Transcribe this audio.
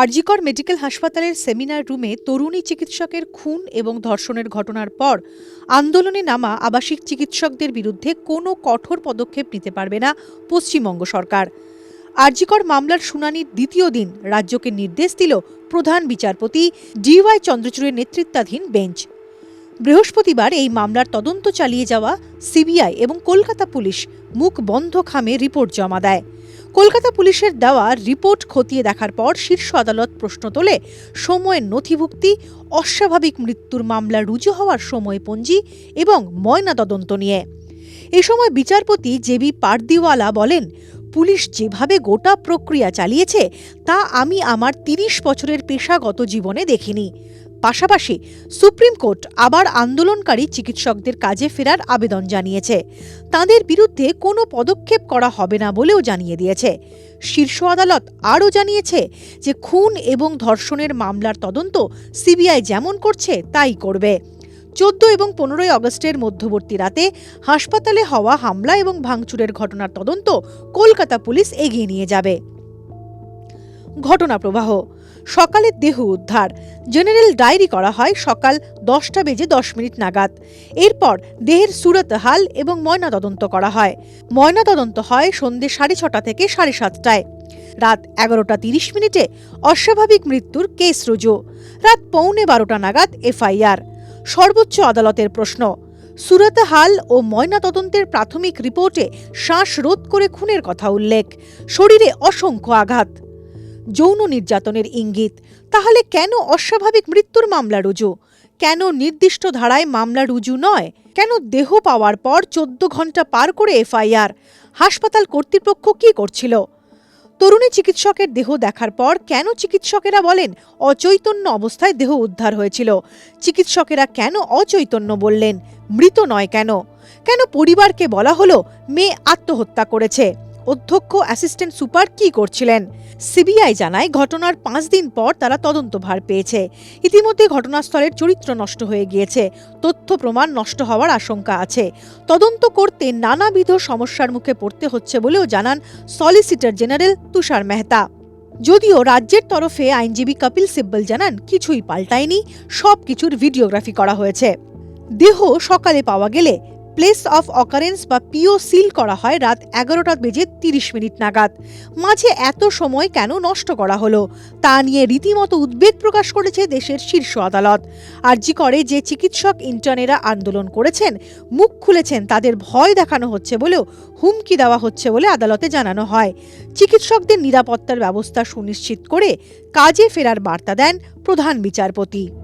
RG Kar medical হাসপাতালের seminar রুমে তরুণী চিকিৎসকের খুন এবং ধর্ষণের ঘটনার পর আন্দোলনে নামা আবাসিক চিকিৎসকদের বিরুদ্ধে কোনো কঠোর পদক্ষেপ নিতে পারবে না পশ্চিমবঙ্গ সরকার। আরজিকর মামলার শুনানির দ্বিতীয় দিন রাজ্যকে নির্দেশ দিল প্রধান বিচারপতি ডিওয়াই চন্দ্রচূড়ের নেতৃত্বাধীন বেঞ্চ। বৃহস্পতিবার এই মামলার তদন্ত চালিয়ে যাওয়া সিবিআই এবং কলকাতা পুলিশ মুখ বন্ধ খামে রিপোর্ট জমা দেয়। কলকাতা পুলিশের দেওয়া রিপোর্ট খতিয়ে দেখার পর শীর্ষ আদালত প্রশ্ন তোলে, সময়ের নথিভুক্তি, অস্বাভাবিক মৃত্যুর মামলা রুজু হওয়ার সময়পঞ্জি এবং ময়নাতদন্ত নিয়ে। এ সময় বিচারপতি জেবি পারদিওয়ালা বলেন, পুলিশ যেভাবে গোটা প্রক্রিয়া চালিয়েছে, তা আমি আমার তিরিশ বছরের পেশাগত জীবনে দেখিনি। পাশাপাশি সুপ্রিম কোর্ট আবার আন্দোলনকারী চিকিৎসকদের কাজে ফেরার আবেদন জানিয়েছে। তাদের বিরুদ্ধে কোনো পদক্ষেপ করা হবে না বলেও জানিয়ে দিয়েছে। শীর্ষ আদালত আরও জানিয়েছে যে খুন এবং ধর্ষণের মামলার তদন্ত সিবিআই যেমন করছে, তাই করবে। চোদ্দ এবং পনেরোই আগস্টের মধ্যবর্তী রাতে হাসপাতালে হওয়া হামলা এবং ভাঙচুরের ঘটনার তদন্ত কলকাতা পুলিশ এগিয়ে নিয়ে যাবে। ঘটনা প্রবাহ। সকালে দেহ উদ্ধার। জেনারেল ডায়েরি করা হয় সকাল দশটা বেজে দশ মিনিট নাগাদ। এরপর দেহের সুরত হাল এবং ময়নাতদন্ত করা হয়। ময়নাতদন্ত হয় সন্ধ্যে সাড়ে ছটা থেকে সাড়ে সাতটায়। রাত এগারোটা তিরিশ মিনিটে অস্বাভাবিক মৃত্যুর কেস রুজু। রাত পৌনে বারোটা নাগাদ এফআইআর। সর্বোচ্চ আদালতের প্রশ্ন, সুরত হাল ও ময়নাতদন্তের প্রাথমিক রিপোর্টে শ্বাস রোধ করে খুনের কথা উল্লেখ। শরীরে অসংখ্য আঘাত। যৌন নির্যাতনের ইঙ্গিত। তাহলে কেন অস্বাভাবিক মৃত্যুর মামলা রুজু? কেন নির্দিষ্ট ধারায় মামলা রুজু নয়? কেন দেহ পাওয়ার পর চোদ্দ ঘণ্টা পার করে এফআইআর? হাসপাতাল কর্তৃপক্ষ কি করছিল? তরুণী চিকিৎসকের দেহ দেখার পর কেন চিকিৎসকেরা বলেন, অচৈতন্য অবস্থায় দেহ উদ্ধার হয়েছিল চিকিৎসকেরা কেন অচৈতন্য বললেন? মৃত নয় কেন? কেন পরিবারকে বলা হলো, মেয়ে আত্মহত্যা করেছে অধ্যক্ষ অ্যাসিস্ট্যান্ট সুপার কি করছিলেন? সিবিআই জানায়, ঘটনার পাঁচ দিন পর তারা তদন্তভার পেয়েছে। ইতিমধ্যে ঘটনাস্থলের চরিত্র নষ্ট হয়ে গিয়েছে। তথ্য প্রমাণ নষ্ট হওয়ার আশঙ্কা আছে। তদন্ত করতে নানাবিধ সমস্যার মুখে পড়তে হচ্ছে বলেও জানান সলিসিটর জেনারেল তুষার মেহতা। যদিও রাজ্যের তরফে আইনজীবী কপিল সিব্বল জানান, কিছুই পাল্টায়নি সব কিছুর ভিডিওগ্রাফি করা হয়েছে। দেহ সকালে পাওয়া গেলে প্লেস অফ অকারেন্স বা পিও সিল করা হয় রাত এগারোটা বেজে তিরিশ মিনিট নাগাদ। মাঝে এত সময় কেন নষ্ট করা হলো? তা নিয়ে রীতিমতো উদ্বেগ প্রকাশ করেছে দেশের শীর্ষ আদালত। আরজি করে যে চিকিৎসক ইন্টার্নেরা আন্দোলন করেছেন, মুখ খুলেছেন, তাদের ভয় দেখানো হচ্ছে বলেও হুমকি দেওয়া হচ্ছে বলে আদালতে জানানো হয়। চিকিৎসকদের নিরাপত্তার ব্যবস্থা সুনিশ্চিত করে কাজে ফেরার বার্তা দেন প্রধান বিচারপতি।